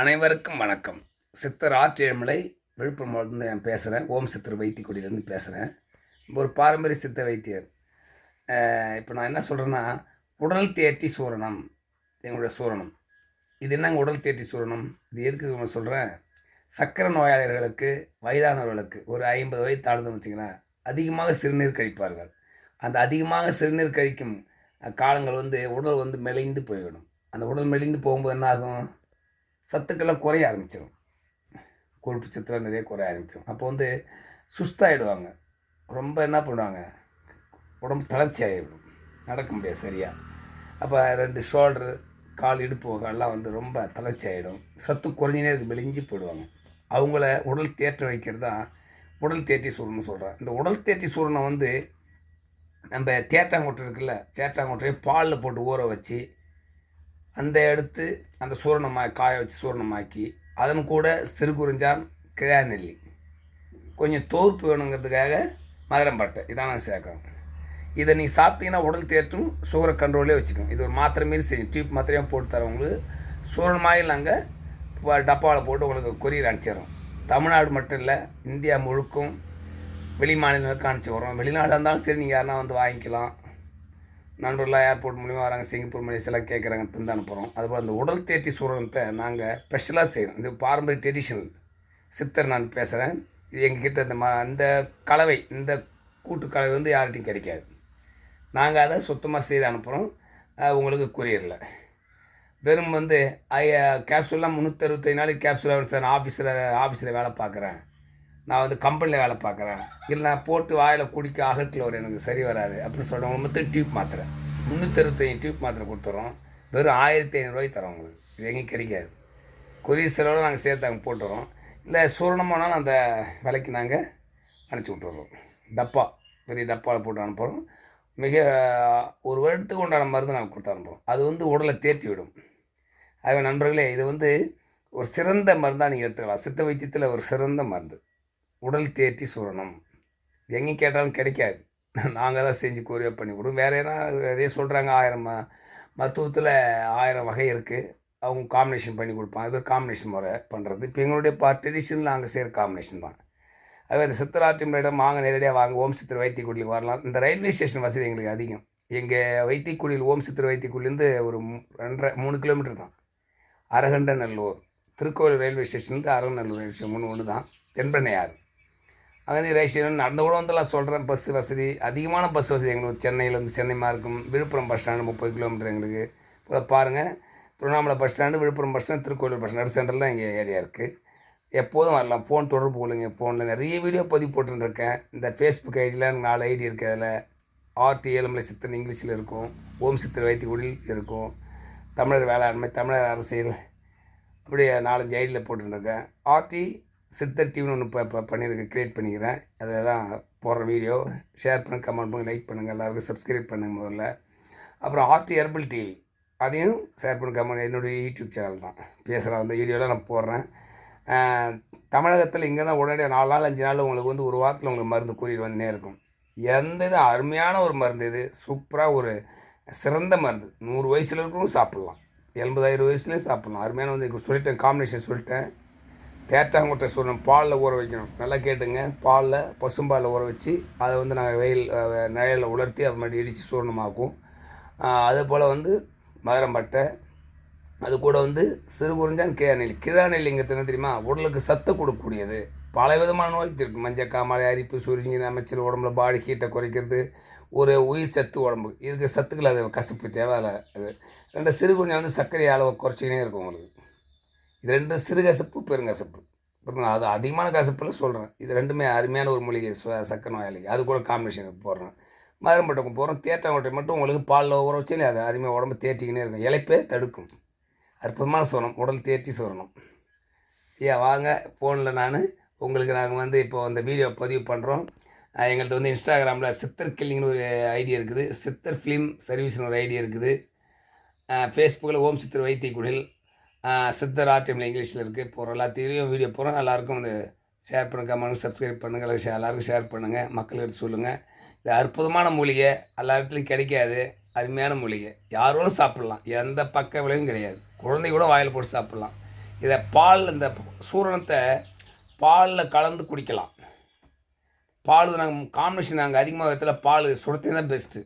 அனைவருக்கும் வணக்கம். சித்தர் ஆற்றேழ்மலை விழுப்புரம் மாவட்டத்தில் நான் பேசுகிறேன் ஓம் சித்தர் வைத்தியக்குடியிலேருந்து பேசுகிறேன் ஒரு பாரம்பரிய சித்த வைத்தியர். இப்போ நான் என்ன சொல்கிறேன்னா உடல் தேர்த்தி சூரணம். எங்களுடைய சூரணம். இது என்னங்க உடல் தேர்த்தி சூரணம்? இது எதுக்கு நான் சொல்கிறேன் சக்கரை நோயாளிகளுக்கு வயதானவர்களுக்கு ஒரு ஐம்பது வயது தாழ்ந்துன்னு வச்சிங்கன்னா அதிகமாக சிறுநீர் கழிப்பார்கள். அந்த அதிகமாக சிறுநீர் கழிக்கும் காலங்கள் வந்து உடல் வந்து மெலிந்து போய்விடும் அந்த உடல் மெலிந்து போகும்போது என்ன ஆகும்? சத்துக்கள்லாம் குறைய ஆரம்பிச்சிடும் கொழுப்பு சத்துலாம் நிறைய குறைய ஆரம்பிக்கும். அப்போ வந்து சுஸ்தாயிடுவாங்க. ரொம்ப என்ன பண்ணுவாங்க? உடம்பு தளர்ச்சி ஆகிடும் நடக்க முடியாது சரியாக அப்போ ரெண்டு ஷோல்டரு கால் இடுப்பு வகைலாம் வந்து ரொம்ப தளர்ச்சி ஆகிடும் சத்து குறைஞ்சினே இருக்கு மெலிஞ்சு போயிடுவாங்க. அவங்கள உடல் தேற்ற வைக்கிறது தான் உடல் தேற்றி சூரன் சொல்கிறேன் இந்த உடல் தேற்றி சூரனை வந்து நம்ம தேட்டாங்கொட்டை இருக்குல்ல தேட்டாங்கொட்டையை பாலில் போட்டு ஊற வச்சு அந்த எடுத்து அந்த சூரணமாக காய வச்சு சூரணமாக்கி அதன் கூட சிறுகுறிஞ்சான் கிழா நெல்லி. கொஞ்சம் தோற்பு வேணுங்கிறதுக்காக மதுரம்பட்டை இதான் நான் சேர்க்குறேன் இதை நீ சாப்பிட்டீங்கன்னா உடல் தேற்றும் சுகரை கண்ட்ரோலே வச்சுக்கணும் இது ஒரு மாத்திரை மாரி செய்யும். டியூப் மாத்திரையும் போட்டு தரவங்களுக்கு சூரணமாக நாங்கள் டப்பாவில் போட்டு உங்களுக்கு கொரியர் அனுப்பிச்சிடுறோம். தமிழ்நாடு மட்டும் இல்லை இந்தியா முழுக்கும் வெளி மாநிலங்களுக்கு அனுப்பிச்சி வரோம் வெளிநாடு இருந்தாலும் சரி நீங்கள் யாருனா வந்து வாங்கிக்கலாம். நண்பர்களாக ஏர்போர்ட் மூலிமா வராங்க சிங்கப்பூர் மலேசியெல்லாம் கேட்குறாங்க தந்து அனுப்புகிறோம் அதுபோல் அந்த உடல் தேர்ச்சி சூரணத்தை நாங்கள் ஸ்பெஷலாக செய்கிறோம் இது பாரம்பரிய ட்ரெடிஷனல் சித்தர் நான் பேசுகிறேன் இது எங்ககிட்ட இந்த ம அந்த கலவை இந்த கூட்டு கலவை வந்து யார்கிட்டையும் கிடைக்காது. நாங்கள் அதை சுத்தமாக செய்து அனுப்புகிறோம் உங்களுக்கு கொரியரில் வெறும் வந்து கேப்சூல்லாம் முந்நூற்றி அறுபத்தஞ்சு நாளைக்கு கேப்சூலாக சார் நான் ஆஃபீஸில் ஆஃபீஸில் வேலை பார்க்குறேன். நான் வந்து கம்பெனியில் வேலை பார்க்குறேன். இல்லை நான் போட்டு வாயில் குடிக்க அகட்டில் ஒரு எனக்கு சரி வராது அப்படின்னு சொல்கிறவங்க மொத்தம் டியூப் மாத்திரை முந்நூற்றறுபத்தஞ்சு டியூப் மாத்திரை கொடுத்துட்றோம் வெறும் ஆயிரத்தி ஐநூறுரூவாய்க்கு தரோம் உங்களுக்கு. இது எங்கேயும் கிடைக்காது. கொரியர் செலவில் நாங்கள் சேர்த்து அங்கே போட்டுறோம். இல்லை சூரணமானாலும் அந்த விலைக்கு நாங்கள் அனுப்பிச்சி விட்டுறோம். டப்பா பெரிய டப்பாவில் போட்டு அனுப்புகிறோம் மிக ஒரு வருடத்துக்கு உண்டான மருந்து நாங்கள் கொடுத்து அனுப்புகிறோம் அது வந்து உடலை தேர்த்தி விடும். ஆகவே நண்பர்களே இது வந்து ஒரு சிறந்த மருந்தாக நீங்கள் எடுத்துக்கலாம். சித்த வைத்தியத்தில் ஒரு சிறந்த மருந்து. உடல் தேர்த்தி சூரணம். எங்கே கேட்டாலும் கிடைக்காது. நாங்கள் தான் செஞ்சு கொரியர் பண்ணி கொடுவோம் வேறு எதனா நிறைய சொல்கிறாங்க ஆயிரம் ம மருத்துவத்தில் ஆயிரம் வகை இருக்குது அவங்க காம்பினேஷன் பண்ணி கொடுப்பாங்க. அது காம்பினேஷன் முறை பண்ணுறது இப்போ எங்களுடைய பா ட்ரெடிஷனில் நாங்கள் செய்கிற காம்பினேஷன் தான். அதுவே இந்த சித்தராட்டியம் வாங்க நேரடியாக வாங்க ஓம் சித்திர வைத்தியக்குடியில் வரலாம். இந்த ரயில்வே ஸ்டேஷன் வசதி எங்களுக்கு அதிகம். எங்கள் வைத்தியக்குடியில் ஓம் சித்திர வைத்தியக்குடியிலேருந்து ஒரு ரெண்டரை மூணு கிலோமீட்டர் தான். அரகண்ட நல்லூர் திருக்கோவில் ரயில்வே ஸ்டேஷன்லேருந்து அரகநல்லூர் ரயில்வே ஸ்டேஷன் மூணு ஒன்று தான். தென்பண்ணையாறு. அங்கே ரேஷன் நடந்து கூட வந்துலாம் சொல்கிறேன் பஸ் வசதி அதிகமான பஸ் வசதி எங்களுக்கு சென்னையிலேருந்து சென்னை மார்க்கும் விழுப்புரம் பஸ் ஸ்டாண்டு முப்பது கிலோமீட்டர் எங்களுக்கு. இப்போ பாருங்கள் Tiruvannamalai bus stand Villupuram bus stand Thirukovil bus stand. சென்டரில் எங்கள் ஏரியா இருக்குது எப்போதும் வரலாம். ஃபோன் தொடர்பு கொள்ளுங்க. ஃபோனில் நிறைய வீடியோ பதிவு போட்டுருக்கேன் இந்த ஃபேஸ்புக் ஐடியில் நாலு ஐடி இருக்குது அதில். ஆர்டி ஏழுமலை சித்தன் இங்கிலீஷில் இருக்கும். ஓம் சித்தர் வைத்தியகுடியில் இருக்கும். தமிழர் வேளாண்மை தமிழர் அரசியல். அப்படியே நாலஞ்சு ஐடியில் போட்டுருக்கேன் ஆர்டி சித்தர் டிவின்னு ஒன்று இப்போ இப்போ பண்ணியிருக்கேன் க்ரியேட் பண்ணிக்கிறேன். அதை தான் போடுற வீடியோ ஷேர் பண்ணுங்கள் கமெண்ட் பண்ணுங்கள் லைக் பண்ணுங்கள் எல்லாருக்கும் சப்ஸ்கிரைப் பண்ணுங்கள் முதல்ல. அப்புறம் ஆர்டி ஹெர்பல் டிவி அதையும் ஷேர் பண்ணுங்க கமெண்ட் என்னுடைய யூடியூப் சேனல் தான். பேசுகிற அந்த வீடியோவில் நான் போடுறேன். தமிழகத்தில் இங்கே தான் உடனடியாக நாலு நாள் அஞ்சு நாள் உங்களுக்கு வந்து ஒரு வாரத்தில் உங்களுக்கு மருந்து கூறிட்டு வந்துனே இருக்கும். எந்த இது அருமையான ஒரு மருந்து இது. சூப்பராக ஒரு சிறந்த மருந்து. நூறு வயசில் இருக்கிறவங்க சாப்பிட்லாம். எண்பதாயிரம் வயசுலேயும் சாப்பிட்லாம். அருமையான வந்து சொல்லிட்டேன் காம்பினேஷன் சொல்லிட்டேன். தேட்டாங்குட்டை சூரணம் பாலில் ஊற வைக்கணும். நல்லா கேட்டுங்க. பாலில் பசும்பாலில் ஊற வச்சு அதை வந்து நாங்கள் வெயில் நிழலில் உலர்த்தி அது மாதிரி இடித்து சூரணமாக்கும் அதே போல் வந்து மதுரம்பட்டை அது கூட வந்து சிறு குறிஞ்சான் கிழாநெல்லி கிழாநெல்லிங்கிறது என்ன தெரியுமா? உடலுக்கு சத்து கொடுக்கக்கூடியது. பல விதமான நோய் இருக்குது மஞ்சள் காமாலை அரிப்பு சுரிஞ்சிங்க அமைச்சர் உடம்புல பாடி ஹீட்டை குறைக்கிறது ஒரு உயிர் சத்து உடம்பு. இதுக்கு சத்துக்கள் அது கசப்பு தேவை அது ரெண்டு சிறு குறிஞ்சா வந்து சர்க்கரை அளவை குறைச்சிக்கினே இருக்கும் உங்களுக்கு. இது ரெண்டும் சிறுகசப்பு பெருங்கசப்பு புரியுங்களா அது அதிகமான கசப்பில் சொல்கிறேன் இது ரெண்டுமே அருமையான ஒரு மூலிகை சக்கரை நோயாளிக்கு அது கூட காம்பினேஷனுக்கு போடுறேன். மதுரம்பட்டை போகிறோம் தேட்டாங்கொட்டை மட்டும் உங்களுக்கு பாலில் ஊற வச்சாலே அது அருமையாக உடம்பு தேற்றிக்கினே இருக்கும். இலைப்பே தடுக்கும். அற்புதமான சொரணம். உடல் தேர்த்தி சொரணம். ஐயா வாங்க. ஃபோனில் நான் உங்களுக்கு நாங்கள் வந்து இப்போ அந்த வீடியோ பதிவு பண்ணுறோம் எங்கள்கிட்ட வந்து இன்ஸ்டாகிராமில் சித்தர் கில்லிங்னு ஒரு ஐடியா இருக்குது. சித்தர் ஃபிலிம் சர்வீஸ்னு ஒரு ஐடியா இருக்குது. ஃபேஸ்புக்கில் ஓம் சித்தர் வைத்திய குடில். சித்தர் ஆர்டிஎம்ல இங்கிலீஷில் இருக்குது போகிற எல்லாத்தையும் வீடியோ போகிறோம் எல்லாருக்கும் வந்து ஷேர் பண்ணுங்கள் கமெண்ட் சப்ஸ்கிரைப் பண்ணுங்கள் எல்லாருக்கும் ஷேர் பண்ணுங்கள் மக்களுக்கு சொல்லுங்கள் இது அற்புதமான மூலிகை. எல்லா இடத்துலையும் கிடைக்காது. அருமையான மூலிகை. யாரோடும் சாப்பிட்லாம்? எந்த பக்க விளைவும் கிடையாது. குழந்தை கூட வாயில் போட்டு சாப்பிட்லாம். இதை பால் இந்த சூரணத்தை பாலில் கலந்து குடிக்கலாம். பால் நாங்கள் காம்பினேஷன் நாங்கள் அதிகமாக இடத்துல பால் சுடத்தே தான் பெஸ்ட்டு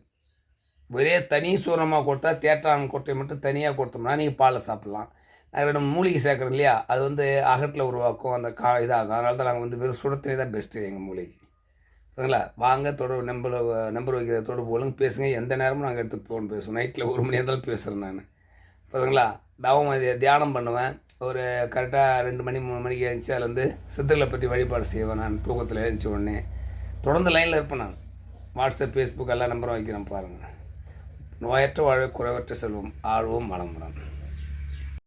ஒரே தனி சூரணமாக கொடுத்தா தேற்றான் கொட்டையை மட்டும் தனியாக கொடுத்தோம்னா நீங்கள் பாலை சாப்பிட்லாம். நம்ம மூலிகை சேர்க்குறோம் இல்லையா? அது வந்து அகட்டில் உருவாக்கும் அந்த கா இதாகும். அதனால தான் நாங்கள் வந்து வெறும் சுடத்தினே தான் பெஸ்ட்டு எங்கள் மூலிகை. சரிங்களா? வாங்க தொடர்பு நம்பர் நம்பர் வைக்கிற தொடர்பு போலுங்க பேசுங்க. எந்த நேரமும் நாங்கள் எடுத்து ஃபோன் பேசுவோம். நைட்டில் ஒரு மணி இருந்தாலும் பேசுகிறேன் நான். புரியுதுங்களா? தவம் தியானம் பண்ணுவேன். ஒரு கரெக்டாக ரெண்டு மணி மூணு மணிக்கு எழுந்துச்சு அதில் வந்து சித்தர்களை பற்றி வழிபாடு செய்வேன் நான். தூக்கத்தில் எழுந்துச்ச உடனே. தொடர்ந்து லைனில் இருப்பேன் நான். வாட்ஸ்அப் ஃபேஸ்புக் எல்லாம் நம்பரும் வைக்கிறேன் பாருங்கள் நோயற்ற வாழ்வை குறைவற்ற செல்வம். ஆழ்வோம் மலமுடன்